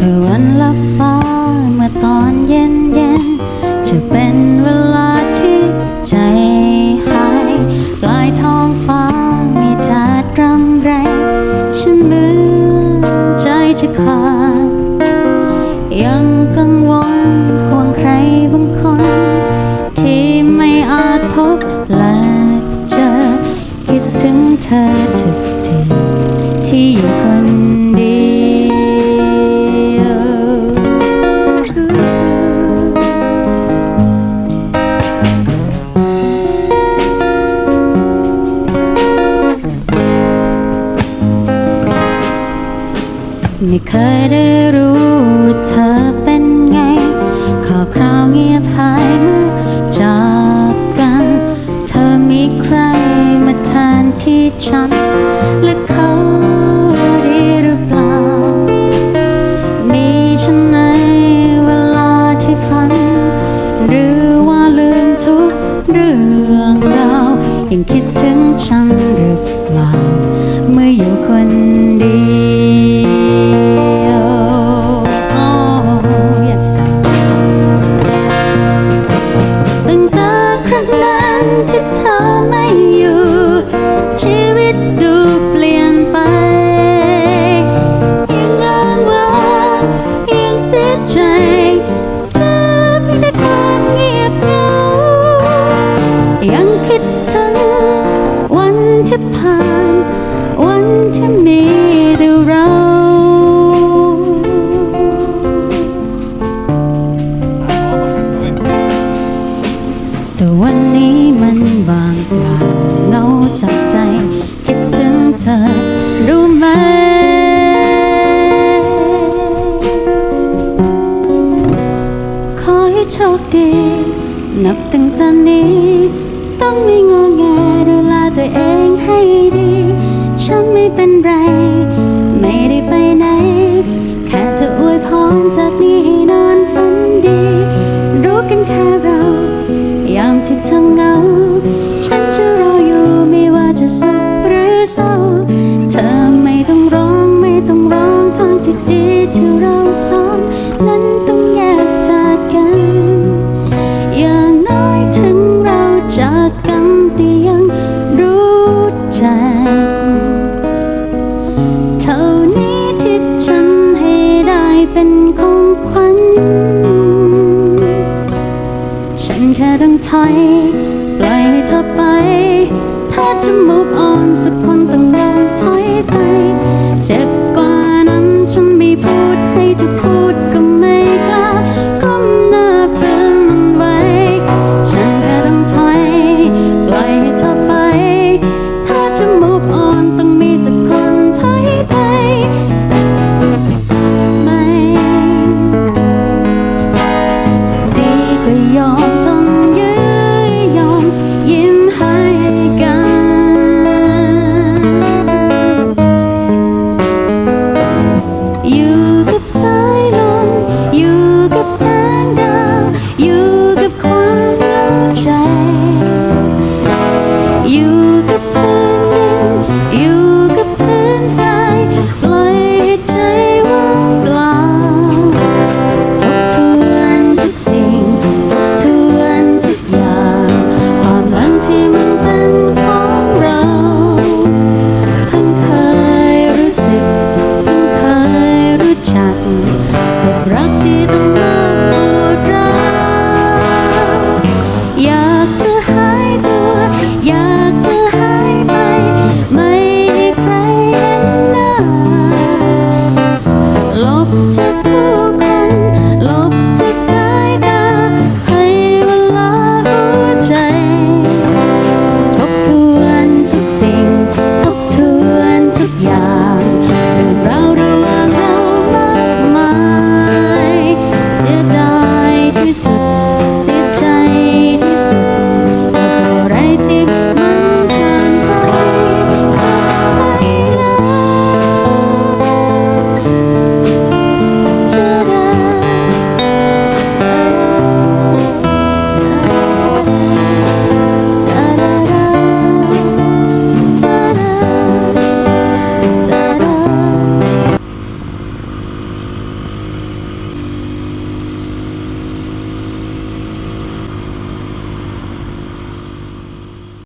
ตะวันลับฟ้าเมื่อตอนเย็นเย็นจะเป็นเวลาที่ใจหายปลายท้องฟ้ามีจาดรำไร ฉันเหมือนใจจะขาด ไม่เคยได้รู้ว่าเธอเป็นไง ขอคราวเงียบหายเมื่อจากกัน เธอมีใครมาแทนที่ฉัน และเขาดีหรือเปล่า มีฉันในเวลาที่ฝัน หรือว่าลืมทุกเรื่องราว ยังคิดถึงฉันหรือเปล่า เมื่ออยู่คน ถึงวันที่ผ่าน วันที่มีแต่เราแต่วันนี้มันบางเปล่าเหงาจับใจ คิดถึงเธอรู้ไหมขอให้โชคดี นับตั้งแต่นี้ ต้องไม่งอแงดูแลตัวเองให้ดี ฉันไม่เป็นไร ไม่ได้ไปไหน แค่จะอวยพรจากนี้ให้นอนฝันดี รู้กันแค่เรา ยามที่เธอเหงา ฉันจะ เป็นของขวัญ ฉันแค่ต้องถอยปล่อยให้เธอไป